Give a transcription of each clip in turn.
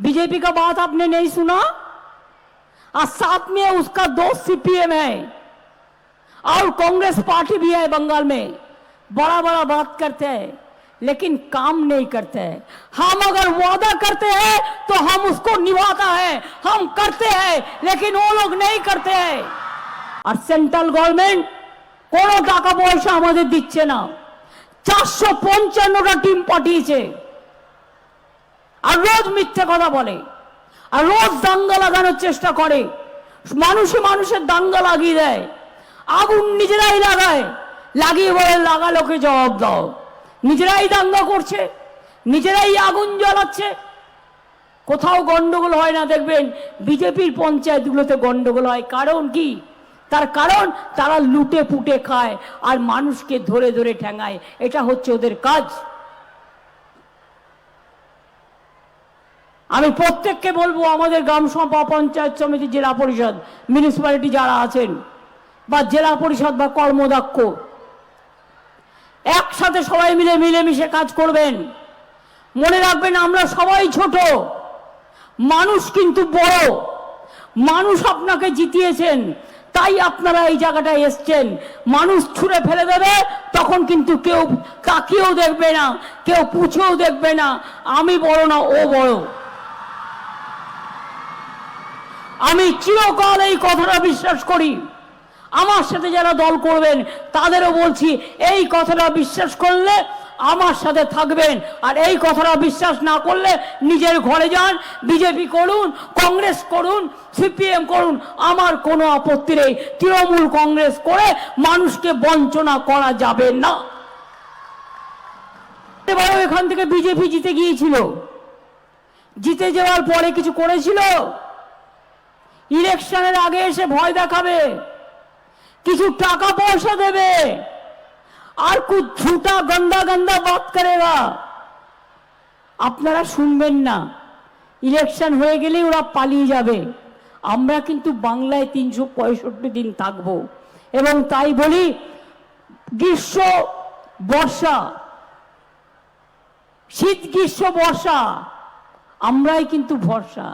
BJP का बात आपने नहीं सुना और साथ में उसका दोस्त सीपीएम है और कांग्रेस पार्टी भी है बंगाल में बड़ा बड़ा बात करते हैं लेकिन काम नहीं करते हैं हम अगर वादा करते हैं तो हम उसको निभाता है हम करते हैं लेकिन वो लोग नहीं करते हैं আর সেন্ট্রাল গভর্নমেন্ট কোনো টাকা পয়সা আমাদের দিচ্ছে না চারশো পঞ্চান্নটা টিম পাঠিয়েছে আর রোজ মিথ্যে কথা বলে, আর রোজ দাঙ্গা লাগানোর চেষ্টা করে, মানুষে মানুষের দাঙ্গা লাগিয়ে দেয়, আগুন নিজেরাই লাগায়, লাগিয়ে বলে লাগালোকে জবাব দাও। নিজেরাই দাঙ্গা করছে, নিজেরাই আগুন জ্বালাচ্ছে। কোথাও গন্ডগোল হয় না, দেখবেন বিজেপির পঞ্চায়েতগুলোতে গন্ডগোল হয়। কারণ কি? তার কারণ তারা লুটে পুটে খায় আর মানুষকে ধরে ধরে ঠেঙায়। এটা হচ্ছে ওদের কাজ। আমি প্রত্যেককে বলব, আমাদের গ্রাম সভা, পঞ্চায়েত সমিতি, জেলা পরিষদ মিউনিসিপ্যালিটি যারা আছেন, বা জেলা পরিষদ বা কর্মদক্ষ একসাথে সবাই মিলে মিলেমিশে কাজ করবেন। মনে রাখবেন, আমরা সবাই ছোট, মানুষ কিন্তু বড়, মানুষ আপনাকে জিতিয়েছেন, তাই আপনারা এই জায়গাটায় এসছেন। মানুষ ছুঁড়ে ফেলে দেবে, তখন কিন্তু কেউ তাকিয়েও দেখবে না, কেউ পুছেও দেখবে না, আমি বড় না, ও বড়। আমি চিরকাল এই কথাটা বিশ্বাস করি। আমার সাথে যারা দল করবেন, তাদেরও বলছি, এই কথাটা বিশ্বাস করলে আমার সাথে থাকবেন। আর এই কথাটা বিশ্বাস না করলে নিজের ঘরে যান, বিজেপি করুন, কংগ্রেস করুন, সিপিএম করুন, আমার কোনো আপত্তি নেই। তৃণমূল কংগ্রেস করে মানুষকে বঞ্চনা করা যাবে না। এবারও এখান থেকে বিজেপি জিতে গিয়েছিল। জিতে যাওয়ার পরে কিছু করেছিল? ইলেকশনের আগে এসে ভয় দেখাবে, কিছু টাকা পয়সা দেবে, আর কুছ ঝুটা গন্দা গন্দা করে করেগা। আপনারা শুনবেন না, ইলেকশন হয়ে গেলে ওরা পালিয়ে যাবে। আমরা কিন্তু বাংলায় তিনশো পঁয়ষট্টি দিন থাকব। এবং তাই বলি, গ্রীষ্ম, বর্ষা, শীত, গ্রীষ্ম, বর্ষা, আমরাই কিন্তু ভরসা।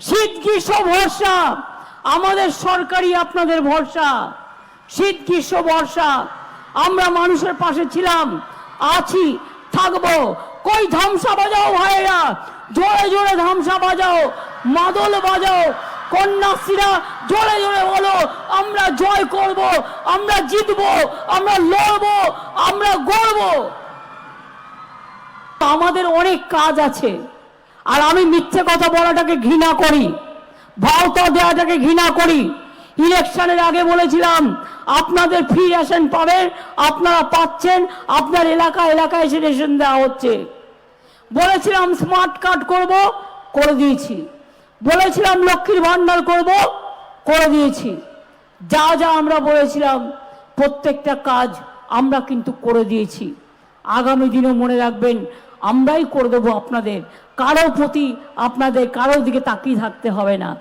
শীত গ্রীষ্ম ভরসা? আমাদের সরকারি আপনাদের ভরসা। শীত গ্রীষ্ম বর্ষা আমরা মানুষের পাশে ছিলাম, আছি, থাকব। কই ধামসা বাজাও ভাইয়েরা? জোরে জোরে ধামসা বাজাও, মাদল বাজাও। কন্যাশ্রীরা, জোরে জোরে বলো, আমরা জয় করব, আমরা জিতবো, আমরা লড়বো, আমরা গড়বো। আমাদের অনেক কাজ আছে। আর আমি মিথ্যে কথা বলাটাকে ঘৃণা করি, ভাওতা দেওয়াটাকে ঘৃণা করি। ইলেকশনের আগে বলেছিলাম, আপনাদের ফ্রি রেশন পাবেন, আপনারা পাচ্ছেন, আপনার এলাকা এলাকায় এসে রেশন দেওয়া হচ্ছে। বলেছিলাম স্মার্ট কার্ড করব, করে দিয়েছি। বলেছিলাম লক্ষ্মীর ভান্ডার করব, করে দিয়েছি। যা যা আমরা বলেছিলাম, প্রত্যেকটা কাজ আমরা কিন্তু করে দিয়েছি। আগামী দিনেও মনে রাখবেন আমরাই করে দেবো আপনাদের। কারও প্রতি আপনাদের কারোর দিকে তাকিয়ে থাকতে হবে না।